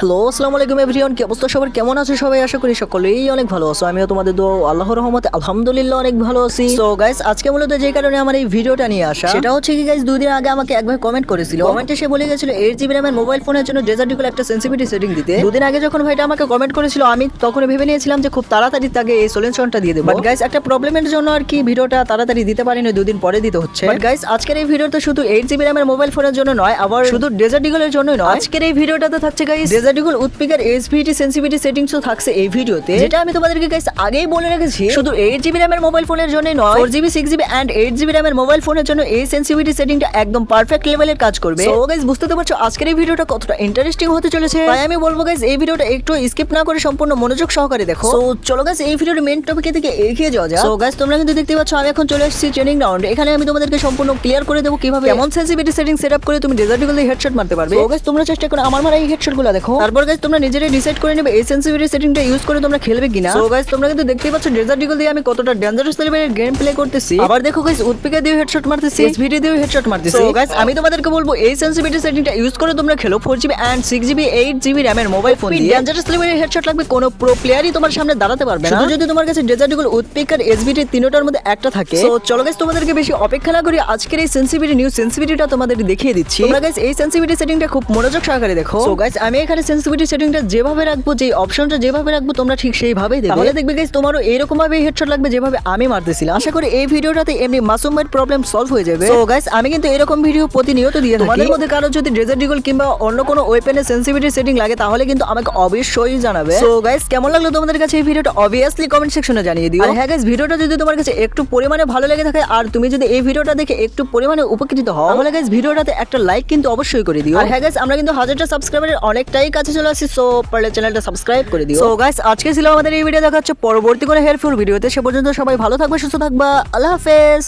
Hello আসসালামু আলাইকুম everyone কি অবস্থা সবার? কেমন আছে সবাই? আশা করি সকলেই অনেক ভালো আছো। আমিও তোমাদের দো আল্লাহর রহমতে আলহামদুলিল্লাহ অনেক ভালো আছি। সো গাইস আজকে মূলত যে কারণে আমার এই ভিডিওটা নিয়ে আসা সেটা হচ্ছে কি গাইস দুই দিন আগে আমাকে একবার কমেন্ট করেছিল। কমেন্টে সে বলে গেছিল এইট জিবি র্যামের মোবাইল ফোনের জন্য ডেজার্টিকুল একটা সেন্সিটিভিটি সেটিং দিতে। দুদিন আগে যখন ভাইটা আমাকে কমেন্ট করেছিল আমি তখন ভেবে নিয়েছিলাম যে খুব তাড়াতাড়ি তাকে এই সলিউশনটা দিয়ে দেবো। বাট গাইস একটা প্রবলেমের জন্য আর কি ভিডিওটা তাড়াতাড়ি দিতে পারিনি দুদিন পরে দিতে হচ্ছে। বাট গাইস আজকের এই ভিডিওটা শুধু এইট জিবি র্যামের মোবাইল ফোনের জন্য নয় আবার শুধু ডেজার্ট ডিগলের জন্যই নয়। আজকের এই ভিডিওটাতে থাকছে গাইস ডেজার্ট ডিগল উৎপিকার এসভিটি সেন্সিটিভিটি সেটিংসও থাকছে এই ভিডিওতে। যেটা আমি তোমাদেরকে গাইস আগেই বলে রেখেছি শুধু এইট জিবি র্যামের মোবাইল ফোনের জন্যই নয় four GB six GB and eight GB র্যামের মোবাইল ফোনের জন্য এই সেন্সিটিভিটি সেটিংটা একদম পারফেক্ট লেভেলের কাজ করবে। সো গাইস বুঝতে তো পারছ আজকের এই ভিডিওটা কতটা ইন্টারেস্টিং হতে চলেছে। তাই আমি বলব গাইস এই ভিডিওটা একটু স্কিপ না করে সম্পূর্ণ মনোযোগ সহকারে দেখো। সো চলো গাইস এই ভিডিওর মেন টপিকের দিকে এগিয়ে যাওয়া যাক। সো গাইস তোমরা কিন্তু দেখতে পাচ্ছ আমি এখন চলে এসেছি ট্রেনিং রাউন্ড এখানে আমি তোমাদেরকে সম্পূর্ণ ক্লিয়ার করে দেবো কীভাবে এমন সেন্সিটিভিটি সেটিং সেট আপ করে তুমি ডেজার্টিকল দিয়ে হেডশট মারতে পারবে। সো গাইস তোমরা চেষ্টা করো আমার মারা এই হেডশটগুলো দেখো। তারপর গাইস তোমরা নিজেরাই ডিসাইড করে নেবে এই সেন্সিটিভিটি সেটিংটা ইউজ করে তোমরা খেলবে কিনা। সো গাইস তোমরা কিন্তু দেখতেই পাচ্ছ ডেজার্টিকল দিয়ে আমি কতটা ডেঞ্জারাস লেভেলের গেম প্লে করতেছি আবার দেখো গাইস উৎপিকা দিয়ে হেডশট মারতেছি। এসভিডি দিয়ে হেডশট মারতেছি। সো গাইস আমি তোমাদেরকে বলব এই সেন্সিটিভিটি সেটিংটা ইউজ করে তোমরা খেলো 4GB এন্ড 6GB 8GB র‍্যামের মোবাইল ফোন দিয়ে। ডেঞ্জারাস লেভেলের হেডশট লাগবে কোনো প্রো প্লেয়ারই তোমার সামনে দাঁড়াতে পারবে না। শুধু যদি তোমার কাছে ডেজার্ট ডেজার্টিকল উৎপিকার এসভিডি তিনটার মধ্যে একটা থাকে। সো চলো গাইস তোমাদেরকে বেশি অপেক্ষা না করি আজকের এই সেন্সিটিভিটি নিউ সেন্সিটিভিটিটা তোমাদের দেখিয়ে দিচ্ছি। তোমরা গাইস এই সেন্সিটিভিটি সেটিংটা খুব মনোযোগ সহকারে দেখো। সো গাইস আমি এখানে সেন্সিটিভিটি সেটিংটা যেভাবে রাখব যে অপশনটা যেভাবে রাখব তোমরা ঠিক সেইভাবেই তাহলে দেখবে গাইস তোমারও এরকম ভাবে হেডশট লাগবে যেভাবে আমি মারতেছিলাম। আশা করি এই ভিডিওটাতে এমনি মাসুমের প্রবলেম সলভ হয়ে যাবে। সো গাইস আমি কিন্তু এরকম ভিডিও প্রতিনিয়ত দিয়ে থাকি। তোমাদের মধ্যে কারও যদি ডেজার্ট ডিগল কিংবা অন্য কোনো ওয়েপেনের সেন্সিটিভিটি সেটিং লাগে তাহলে কিন্তু আমাকে অবশ্যই জানাবে। সো গাইস কেমন লাগল তোমাদের কাছে এই ভিডিওটা অবভিয়াসলি কমেন্ট সেকশনে জানিয়ে দিও। আর হ্যাঁ গাইস ভিডিওটা যদি তোমার কাছে একটু পরিমাণে ভালো লেগে থাকে আর তুমি যদি এই ভিডিওটা দেখে একটু পরিমাণে উপকৃত হও তাহলে গাইস ভিডিওটাতে একটা লাইক কিন্তু অবশ্যই করে দিও। আর হ্যাঁ গাইস আমরা কিন্তু হাজারটা সাবস্ক্রাইবারের অনেকটাই কাছে চলে আসছি সো পারলে চ্যানেলটা সাবস্ক্রাইব করে দিও। সো গাইস আজকে ছিল আমাদের এই ভিডিও দেখা হচ্ছে পরবর্তী কোনো হেয়ারফুল ভিডিওতে সে পর্যন্ত সবাই ভালো থাকবে, সুস্থ থাকবা। আল্লাহ হাফেজ।